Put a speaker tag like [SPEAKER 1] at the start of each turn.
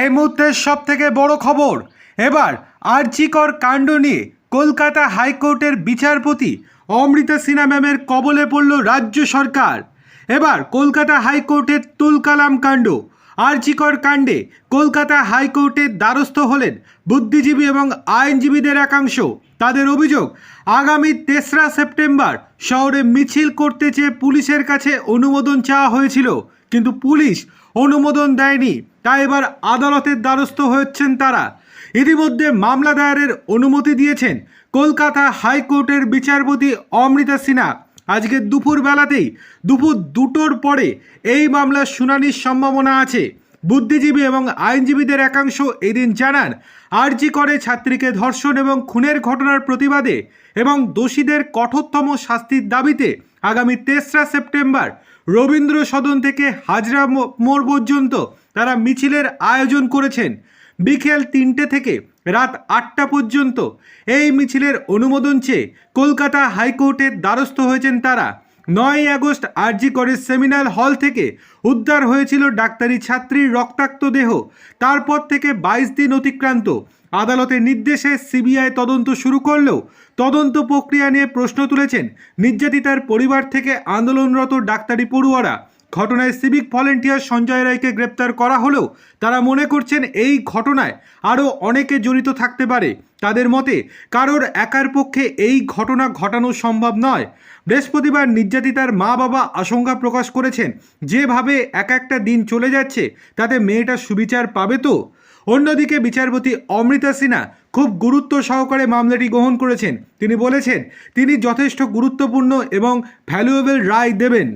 [SPEAKER 1] এই মুহূর্তের সব থেকে বড় খবর। এবার আর্জিকর কাণ্ড নিয়ে কলকাতা হাইকোর্টের বিচারপতি অমৃতা সিনহা ম্যামের কবলে পড়ল রাজ্য সরকার। এবার কলকাতা হাইকোর্টের তুলকালাম কাণ্ড। আরজিকর কাণ্ডে কলকাতা হাইকোর্টের দ্বারস্থ হলেন বুদ্ধিজীবী এবং আইনজীবীদের একাংশ। তাদের অভিযোগ, আগামী তেসরা সেপ্টেম্বর শহরে মিছিল করতে চেয়ে পুলিশের কাছে অনুমোদন চাওয়া হয়েছিল, কিন্তু পুলিশ অনুমোদন দেয়নি। তাই এবার আদালতের দ্বারস্থ হয়েছেন তারা। ইতিমধ্যে মামলা দায়েরের অনুমতি দিয়েছেন কলকাতা হাইকোর্টের বিচারপতি অমৃতা সিনহা। আজকে দুপুর বেলাতেই, দুপুর দুটোর পরে এই মামলার শুনানির সম্ভাবনা আছে। বুদ্ধিজীবী এবং আইনজীবীদের একাংশ এদিন জানান, আরজি করে ছাত্রীকে ধর্ষণ এবং খুনের ঘটনার প্রতিবাদে এবং দোষীদের কঠোরতম শাস্তির দাবিতে আগামী তেসরা সেপ্টেম্বর রবীন্দ্র সদন থেকে হাজরা মোড় পর্যন্ত তারা মিছিলের আয়োজন করেছেন। বিকেল তিনটে থেকে রাত আটটা পর্যন্ত এই মিছিলের অনুমোদন চেয়ে কলকাতা হাইকোর্টের দ্বারস্থ হয়েছেন তারা। নয় আগস্ট আরজি করের সেমিনার হল থেকে উদ্ধার হয়েছিল ডাক্তারি ছাত্রীর রক্তাক্ত দেহ। তারপর থেকে বাইশ দিন অতিক্রান্ত। আদালতের নির্দেশে সিবিআই তদন্ত শুরু করলেও তদন্ত প্রক্রিয়া নিয়ে প্রশ্ন তুলেছেন নির্যাতিতার পরিবার থেকে আন্দোলনরত ডাক্তারি পড়ুয়ারা। ঘটনায় সিভিক ভলেন্টিয়ার সঞ্জয় রায়কে গ্রেপ্তার করা হলেও তারা মনে করছেন এই ঘটনায় আরও অনেকে জড়িত থাকতে পারে। তাদের মতে, কারোর একার পক্ষে এই ঘটনা ঘটানো সম্ভব নয়। বৃহস্পতিবার নির্যাতিতার মা বাবা আশঙ্কা প্রকাশ করেছেন, যেভাবে এক একটা দিন চলে যাচ্ছে, তাতে মেয়েটা সুবিচার পাবে তো? অন্যদিকে বিচারপতি অমৃতা সিনহা খুব গুরুত্ব সহকারে মামলাটি গ্রহণ করেছেন। তিনি বলেছেন, তিনি যথেষ্ট গুরুত্বপূর্ণ এবং ভ্যালুয়েবল রায় দেবেন।